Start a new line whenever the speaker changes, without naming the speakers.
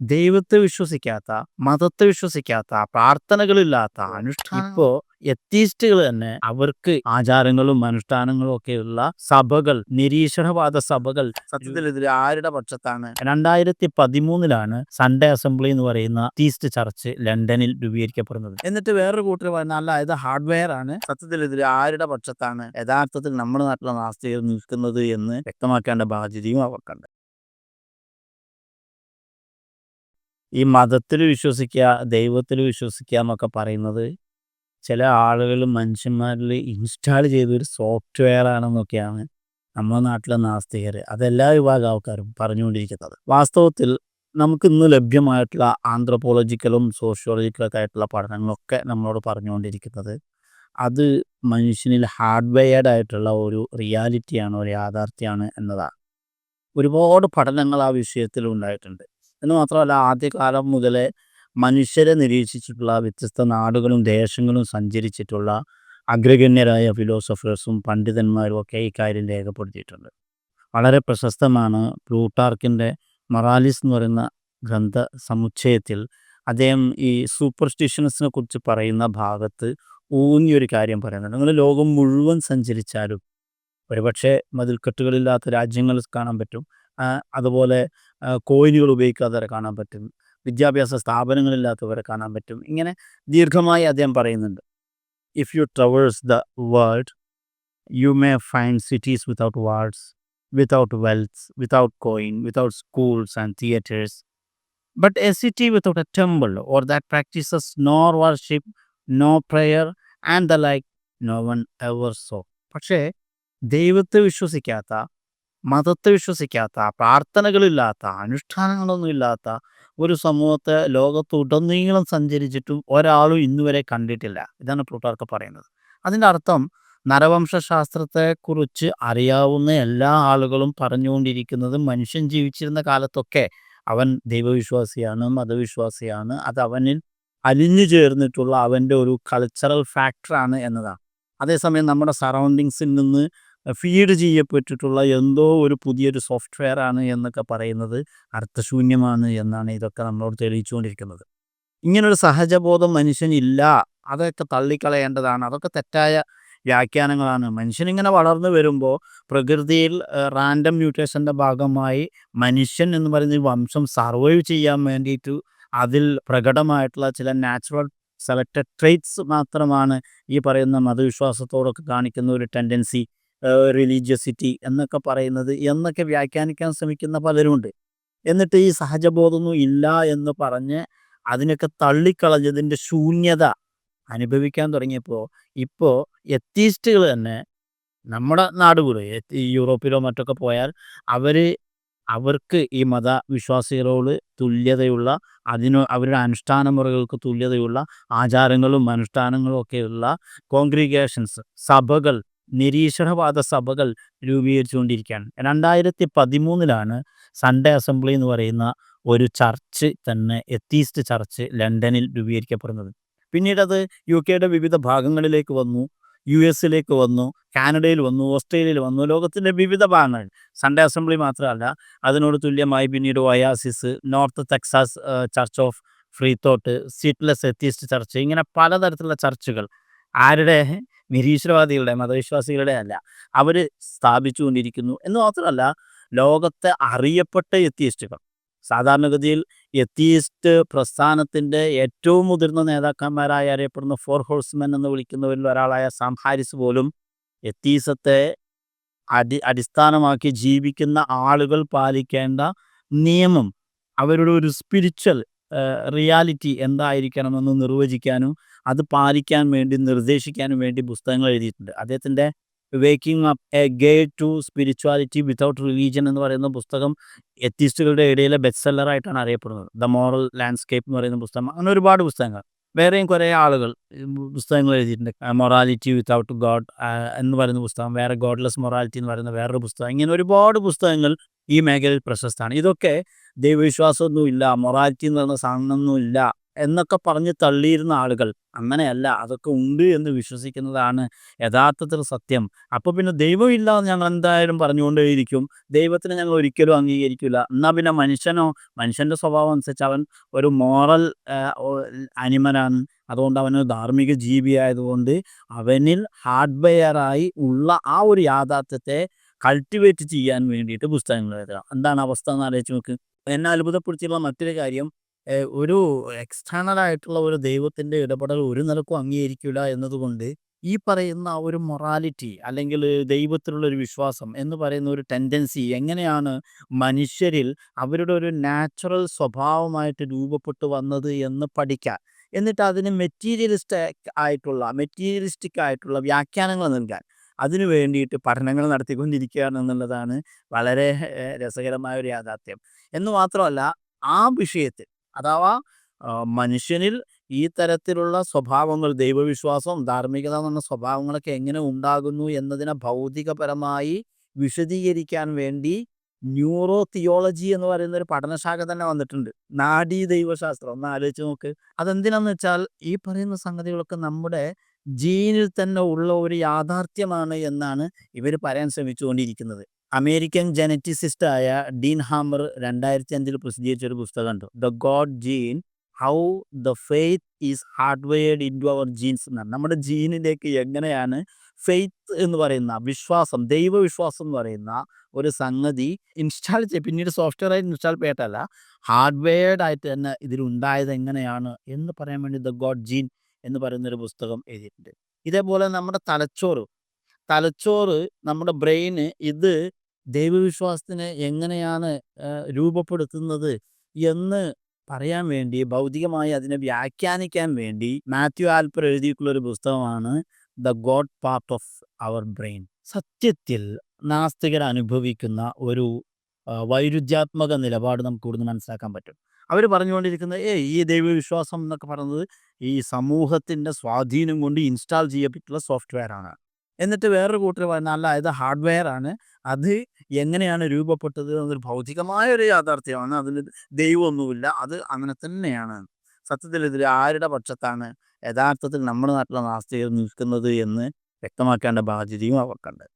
ദൈവത്തെ വിശ്വസിക്കാത്ത മതത്തെ വിശ്വസിക്കാത്ത പ്രാർത്ഥനകളില്ലാത്ത അനുഷ്ഠാന ഇപ്പോ എത്തീസ്റ്റുകൾ തന്നെ അവർക്ക് ആചാരങ്ങളും അനുഷ്ഠാനങ്ങളും ഒക്കെയുള്ള സഭകൾ നിരീശ്വരവാദ സഭകൾ സത്യത്തിൽ ഇതിൽ ആരുടെ പക്ഷത്താണ്? രണ്ടായിരത്തി പതിമൂന്നിലാണ് സൺഡേ അസംബ്ലി എന്ന് പറയുന്ന തീസ്റ്റ് ചർച്ച് ലണ്ടനിൽ രൂപീകരിക്കപ്പെടുന്നത്. എന്നിട്ട് വേറൊരു കൂട്ടർ പറയുന്ന അല്ല ഇത് ഹാർഡ്വെയർ ആണ്. സത്യത്തിൽ ഇതിൽ ആരുടെ പക്ഷത്താണ്? യഥാർത്ഥത്തിൽ നമ്മുടെ നാട്ടിലെ നാസ്തികർ നിൽക്കുന്നത് എന്ന് വ്യക്തമാക്കേണ്ട ബാധ്യതയും അവർക്കുണ്ട് ഈ മതത്തിൽ വിശ്വസിക്കുക ദൈവത്തിൽ വിശ്വസിക്കുക എന്നൊക്കെ പറയുന്നത് ചില ആളുകൾ മനുഷ്യന്മാരിൽ ഇൻസ്റ്റാൾ ചെയ്തൊരു സോഫ്റ്റ്വെയർ ആണെന്നൊക്കെയാണ് നമ്മുടെ നാട്ടിലെ നാസ്തികർ അതെല്ലാ വിഭാഗം ആൾക്കാരും പറഞ്ഞുകൊണ്ടിരിക്കുന്നത്. വാസ്തവത്തിൽ നമുക്ക് ഇന്ന് ലഭ്യമായിട്ടുള്ള ആന്ത്രപ്പോളജിക്കലും സോഷ്യോളജിക്കലൊക്കെ ആയിട്ടുള്ള പഠനങ്ങളൊക്കെ നമ്മളോട് പറഞ്ഞുകൊണ്ടിരിക്കുന്നത് അത് മനുഷ്യനിൽ ഹാർഡ്വെയർഡ് ആയിട്ടുള്ള ഒരു റിയാലിറ്റിയാണ് ഒരു യാഥാർത്ഥ്യമാണ് എന്നതാണ്. ഒരുപാട് പഠനങ്ങൾ ആ വിഷയത്തിൽ ഉണ്ടായിട്ടുണ്ട്. എന്ന് മാത്രമല്ല ആദ്യകാലം മുതലേ മനുഷ്യരെ നിരീക്ഷിച്ചിട്ടുള്ള വ്യത്യസ്ത നാടുകളും ദേശങ്ങളും സഞ്ചരിച്ചിട്ടുള്ള അഗ്രഗണ്യരായ ഫിലോസഫേഴ്സും പണ്ഡിതന്മാരും ഒക്കെ ഈ കാര്യം രേഖപ്പെടുത്തിയിട്ടുണ്ട്. വളരെ പ്രശസ്തമാണ് പ്ലൂട്ടാർക്കിന്റെ മൊറാലിസ് എന്ന് പറയുന്ന ഗ്രന്ഥ സമുച്ചയത്തിൽ അദ്ദേഹം ഈ സൂപ്പർസ്റ്റിഷൻസിനെ കുറിച്ച് പറയുന്ന ഭാഗത്ത് ഊന്നിയൊരു കാര്യം പറയുന്നുണ്ട്. നിങ്ങൾ ലോകം മുഴുവൻ സഞ്ചരിച്ചാലും ഒരുപക്ഷെ മതിൽക്കെട്ടുകളില്ലാത്ത രാജ്യങ്ങൾ കാണാൻ പറ്റും. അതുപോലെ കോയിനുകൾ ഉപയോഗിക്കാത്തവരെ കാണാൻ പറ്റും. വിദ്യാഭ്യാസ സ്ഥാപനങ്ങളില്ലാത്തവരെ കാണാൻ പറ്റും. ഇങ്ങനെ ദീർഘമായി അദ്ദേഹം പറയുന്നുണ്ട്. If you traverse the world you may find cities without walls without wealth without coin without schools and theatres but a city without a temple or that practices nor worship no prayer and the like no one ever saw പക്ഷേ ദൈവത്തെ വിശ്വസിക്കാത്ത മതത്തെ വിശ്വസിക്കാത്ത പ്രാർത്ഥനകളില്ലാത്ത അനുഷ്ഠാനങ്ങളൊന്നും ഇല്ലാത്ത ഒരു സമൂഹത്തെ ലോകത്തുടനീളം സഞ്ചരിച്ചിട്ടും ഒരാളും ഇന്നുവരെ കണ്ടിട്ടില്ല. ഇതാണ് പ്ലൂട്ടാർക്ക് പറയുന്നത്. അതിന്റെ അർത്ഥം നരവംശാസ്ത്രത്തെക്കുറിച്ച് അറിയാവുന്ന എല്ലാ ആളുകളും പറഞ്ഞുകൊണ്ടിരിക്കുന്നത് മനുഷ്യൻ ജീവിച്ചിരുന്ന കാലത്തൊക്കെ അവൻ ദൈവവിശ്വാസിയാണ് മതവിശ്വാസിയാണ്. അത് അവനിൽ അലിഞ്ഞു ചേർന്നിട്ടുള്ള അവന്റെ ഒരു കൾച്ചറൽ ഫാക്ടറാണ് എന്നതാണ്. അതേസമയം നമ്മുടെ സറൗണ്ടിങ്സിൽ നിന്ന് ഫീഡ് ചെയ്യപ്പെട്ടിട്ടുള്ള എന്തോ ഒരു പുതിയൊരു സോഫ്റ്റ്വെയർ ആണ് എന്നൊക്കെ പറയുന്നത് അർത്ഥശൂന്യമാണ് എന്നാണ് ഇതൊക്കെ നമ്മളോട് തെളിയിച്ചുകൊണ്ടിരിക്കുന്നത്. ഇങ്ങനൊരു സഹജബോധം മനുഷ്യനില്ല അതൊക്കെ തള്ളിക്കളയേണ്ടതാണ് അതൊക്കെ തെറ്റായ വ്യാഖ്യാനങ്ങളാണ്. മനുഷ്യനിങ്ങനെ വളർന്നു വരുമ്പോൾ പ്രകൃതിയിൽ റാൻഡം മ്യൂട്ടേഷന്റെ ഭാഗമായി മനുഷ്യൻ എന്ന് പറയുന്ന വംശം സർവൈവ് ചെയ്യാൻ വേണ്ടിയിട്ട് അതിൽ പ്രകടമായിട്ടുള്ള ചില നാച്ചുറൽ സെലക്റ്റഡ് ട്രേറ്റ്സ് മാത്രമാണ് ഈ പറയുന്ന മതവിശ്വാസത്തോടൊക്കെ കാണിക്കുന്ന ഒരു ടെൻഡൻസി റിലീജിയസിറ്റി എന്നൊക്കെ പറയുന്നത് എന്നൊക്കെ വ്യാഖ്യാനിക്കാൻ ശ്രമിക്കുന്ന പലരുമുണ്ട്. എന്നിട്ട് ഈ സഹജബോധമൊന്നും ഇല്ല എന്ന് പറഞ്ഞ് അതിനൊക്കെ തള്ളിക്കളഞ്ഞതിന്റെ ശൂന്യത അനുഭവിക്കാൻ തുടങ്ങിയപ്പോൾ ഇപ്പോൾ എത്തീസ്റ്റുകൾ തന്നെ നമ്മുടെ നാട് കൂടെ യൂറോപ്പിലോ മറ്റൊക്കെ പോയാൽ അവർ അവർക്ക് ഈ മതവിശ്വാസികളോട് തുല്യതയുള്ള അതിന് അവരുടെ അനുഷ്ഠാന മുറകൾക്ക് തുല്യതയുള്ള ആചാരങ്ങളും അനുഷ്ഠാനങ്ങളും ഒക്കെയുള്ള കോൺഗ്രിഗേഷൻസ് സഭകൾ നിരീശ്വരവാദ സഭകൾ രൂപീകരിച്ചുകൊണ്ടിരിക്കുകയാണ്. രണ്ടായിരത്തി പതിമൂന്നിലാണ് സൺഡേ അസംബ്ലി എന്ന് പറയുന്ന ഒരു ചർച്ച് തന്നെ എത്തീസ്റ്റ് ചർച്ച് ലണ്ടനിൽ രൂപീകരിക്കപ്പെടുന്നത്. പിന്നീട് അത് യു കെയുടെ വിവിധ ഭാഗങ്ങളിലേക്ക് വന്നു യു എസിലേക്ക് വന്നു കാനഡയിൽ വന്നു ഓസ്ട്രേലിയയിൽ വന്നു ലോകത്തിന്റെ വിവിധ ഭാഗങ്ങൾ. സൺഡേ അസംബ്ലി മാത്രമല്ല അതിനോട് തുല്യമായി പിന്നീട് വയാസിസ് North Texas church of free thought Seattle's atheist church ഇങ്ങനെ പലതരത്തിലുള്ള ചർച്ചുകൾ. ആരുടെ നിരീശ്വരവാദികളുടെ മതവിശ്വാസികളുടെ അല്ല. അവർ സ്ഥാപിച്ചുകൊണ്ടിരിക്കുന്നു എന്ന് മാത്രമല്ല ലോകത്തെ അറിയപ്പെട്ട എത്തിയിസ്റ്റുകൾ. സാധാരണഗതിയിൽ എത്തിയിസ്റ്റ് പ്രസ്ഥാനത്തിന്റെ ഏറ്റവും മുതിർന്ന നേതാക്കന്മാരായി അറിയപ്പെടുന്ന ഫോർ ഹോഴ്സ്മെൻ എന്ന് വിളിക്കുന്നവരിൽ ഒരാളായ സംഹാരിസ് പോലും എത്തീസത്തെ അടി അടിസ്ഥാനമാക്കി ജീവിക്കുന്ന ആളുകൾ പാലിക്കേണ്ട നിയമം അവരുടെ ഒരു സ്പിരിച്വൽ റിയാലിറ്റി എന്തായിരിക്കണമെന്ന് നിർവചിക്കാനും അത് പാലിക്കാൻ വേണ്ടി നിർദ്ദേശിക്കാനും വേണ്ടി പുസ്തകങ്ങൾ എഴുതിയിട്ടുണ്ട്. അദ്ദേഹത്തിന്റെ waking up a guide to spirituality without religion എന്ന് പറയുന്ന പുസ്തകം എത്തിസ്റ്റുകളുടെ ഇടയിലെ ബെസ്റ്റ് സെല്ലറായിട്ടാണ് അറിയപ്പെടുന്നത്. ദ മോറൽ ലാൻഡ്സ്കേപ്പ് എന്ന് പറയുന്ന പുസ്തകം. അങ്ങനെ ഒരുപാട് പുസ്തകങ്ങൾ. വേറെയും കുറേ ആളുകൾ പുസ്തകങ്ങൾ എഴുതിയിട്ടുണ്ട്. മൊറാലിറ്റി വിത്തൗട്ട് ഗോഡ് എന്ന് പറയുന്ന പുസ്തകം വേറെ ഗോഡ്ലെസ് മൊറാലിറ്റി എന്ന് പറയുന്ന വേറൊരു പുസ്തകം. ഇങ്ങനെ ഒരുപാട് പുസ്തകങ്ങൾ ഈ മേഖലയിൽ പ്രശസ്തമാണ്. ഇതൊക്കെ ദൈവവിശ്വാസമൊന്നും ഇല്ല മൊറാലിറ്റി എന്ന് പറയുന്ന സാധനമൊന്നും ഇല്ല എന്നൊക്കെ പറഞ്ഞ് തള്ളിയിരുന്ന ആളുകൾ അങ്ങനെയല്ല അതൊക്കെ ഉണ്ട് എന്ന് വിശ്വസിക്കുന്നതാണ് യഥാർത്ഥത്തിൽ സത്യം. അപ്പോൾ പിന്നെ ദൈവമില്ലാതെ ഞങ്ങൾ എന്തായാലും പറഞ്ഞുകൊണ്ടേയിരിക്കും. ദൈവത്തിനെ ഞങ്ങൾ ഒരിക്കലും അംഗീകരിക്കില്ല. എന്നാൽ പിന്നെ മനുഷ്യനോ മനുഷ്യന്റെ സ്വഭാവം അനുസരിച്ച് അവൻ ഒരു മോറൽ അനിമലാണ്. അതുകൊണ്ട് അവനൊരു ധാർമ്മിക ജീവിയായതുകൊണ്ട് അവനിൽ ഹാർഡ്വെയറായി ഉള്ള ആ ഒരു യാഥാർത്ഥ്യത്തെ കൾട്ടിവേറ്റ് ചെയ്യാൻ വേണ്ടിയിട്ട് പുസ്തകങ്ങൾ എഴുതുക എന്താണ് അവസ്ഥ എന്ന് ആലോചിച്ച് നോക്ക്. എന്നെ അത്ഭുതപ്പെടുത്തിയുള്ള മറ്റൊരു കാര്യം ഒരു എക്സ്റ്റേണൽ ആയിട്ടുള്ള ഒരു ദൈവത്തിന്റെ ഇടപെടൽ ഒരു നിലക്കും അംഗീകരിക്കില്ല എന്നതുകൊണ്ട് ഈ പറയുന്ന ഒരു മൊറാലിറ്റി അല്ലെങ്കിൽ ദൈവത്തിലുള്ള ഒരു വിശ്വാസം എന്ന് പറയുന്ന ഒരു ടെൻഡൻസി എങ്ങനെയാണ് മനുഷ്യരിൽ അവരുടെ ഒരു നാച്ചുറൽ സ്വഭാവമായിട്ട് രൂപപ്പെട്ടു വന്നത് എന്ന് പഠിക്കാൻ. എന്നിട്ട് അതിന് മെറ്റീരിയലിസ്റ്റ് ആയിട്ടുള്ള മെറ്റീരിയലിസ്റ്റിക് ആയിട്ടുള്ള വ്യാഖ്യാനങ്ങൾ നൽകാൻ. അതിനു വേണ്ടിയിട്ട് പഠനങ്ങൾ നടത്തിക്കൊണ്ടിരിക്കുകയാണ് എന്നുള്ളതാണ് വളരെ രസകരമായ ഒരു യാഥാർത്ഥ്യം. എന്ന് മാത്രമല്ല ആ വിഷയത്തിൽ അഥവാ മനുഷ്യനിൽ ഈ തരത്തിലുള്ള സ്വഭാവങ്ങൾ ദൈവവിശ്വാസം ധാർമ്മികത എന്ന സ്വഭാവങ്ങളൊക്കെ എങ്ങനെ ഉണ്ടാകുന്നു എന്നതിനെ ഭൗതികപരമായി വിശദീകരിക്കാൻ വേണ്ടി ന്യൂറോ തിയോളജി എന്ന് പറയുന്ന ഒരു പഠനശാഖ തന്നെ വന്നിട്ടുണ്ട്. നാഡീ ദൈവശാസ്ത്രം ഒന്ന് ആലോചിച്ച് നോക്ക്. അതെന്തിനാന്ന് വെച്ചാൽ ഈ പറയുന്ന സംഗതികളൊക്കെ നമ്മുടെ ജീനിൽ തന്നെ ഉള്ള ഒരു യാഥാർത്ഥ്യമാണ് എന്നാണ് ഇവർ പറയാൻ ശ്രമിച്ചുകൊണ്ടിരിക്കുന്നത്. അമേരിക്കൻ ജനറ്റിസിസ്റ്റ് ആയ ഡീൻ ഹാമർ രണ്ടായിരത്തി അഞ്ചിൽ പ്രസിദ്ധീകരിച്ച ഒരു പുസ്തകമുണ്ട്. The God gene how the faith is hardwired into our genes എന്നാണ് നമ്മുടെ ജീനിലേക്ക് എങ്ങനെയാണ് ഫെയ്ത്ത് എന്ന് പറയുന്ന വിശ്വാസം ദൈവവിശ്വാസം എന്ന് പറയുന്ന ഒരു സംഗതി ഇൻസ്റ്റാൾ ചെയ്ത് പിന്നീട് സോഫ്റ്റ്വെയർ ആയിട്ട് ഇൻസ്റ്റാൾ ചെയ്യട്ടല്ല ഹാർഡ്വെയർഡ് ആയിട്ട് തന്നെ ഇതിലുണ്ടായത് എങ്ങനെയാണ് എന്ന് പറയാൻ വേണ്ടി ദ ഗോഡ് ജീൻ എന്ന് പറയുന്നൊരു പുസ്തകം എഴുതിയിട്ടുണ്ട്. ഇതേപോലെ നമ്മുടെ തലച്ചോറ്. തലച്ചോറ് നമ്മുടെ ബ്രെയിന് ഇത് ദൈവവിശ്വാസത്തിന് എങ്ങനെയാണ് രൂപപ്പെടുത്തുന്നത് എന്ന് പറയാൻ വേണ്ടി ഭൗതികമായി അതിനെ വ്യാഖ്യാനിക്കാൻ വേണ്ടി മാത്യു ആൽപ്പർ എഴുതിയിട്ടുള്ള ഒരു പുസ്തകമാണ് the God part of our brain. സത്യത്തിൽ നാസ്തികർ അനുഭവിക്കുന്ന ഒരു വൈരുദ്ധ്യാത്മക നിലപാട് നമുക്ക് കൂടുതൽ മനസ്സിലാക്കാൻ പറ്റും. അവർ പറഞ്ഞുകൊണ്ടിരിക്കുന്നത് ഏ ഈ ദൈവവിശ്വാസം എന്നൊക്കെ പറയുന്നത് ഈ സമൂഹത്തിന്റെ സ്വാധീനം കൊണ്ട് ഇൻസ്റ്റാൾ ചെയ്യപ്പെട്ടുള്ള സോഫ്റ്റ്വെയർ ആണ് എന്നിട്ട് വേറൊരു കൂട്ടർ പറയുന്ന അല്ല ഇത് ഹാർഡ്വെയർ ആണ് അത് എങ്ങനെയാണ് രൂപപ്പെട്ടത്? എന്നൊരു ഭൗതികമായ ഒരു യാഥാർത്ഥ്യമാണ്. അതിന് ദൈവമൊന്നുമില്ല. അത് അങ്ങനെ തന്നെയാണ്. സത്യത്തിൽ ഇതിൽ ആരുടെ പക്ഷത്താണ്? യഥാർത്ഥത്തിൽ നമ്മുടെ നാട്ടിലെ നാസ്തികർ നിൽക്കുന്നത് എന്ന് വ്യക്തമാക്കേണ്ട ബാധ്യതയും അവർക്കുണ്ട്.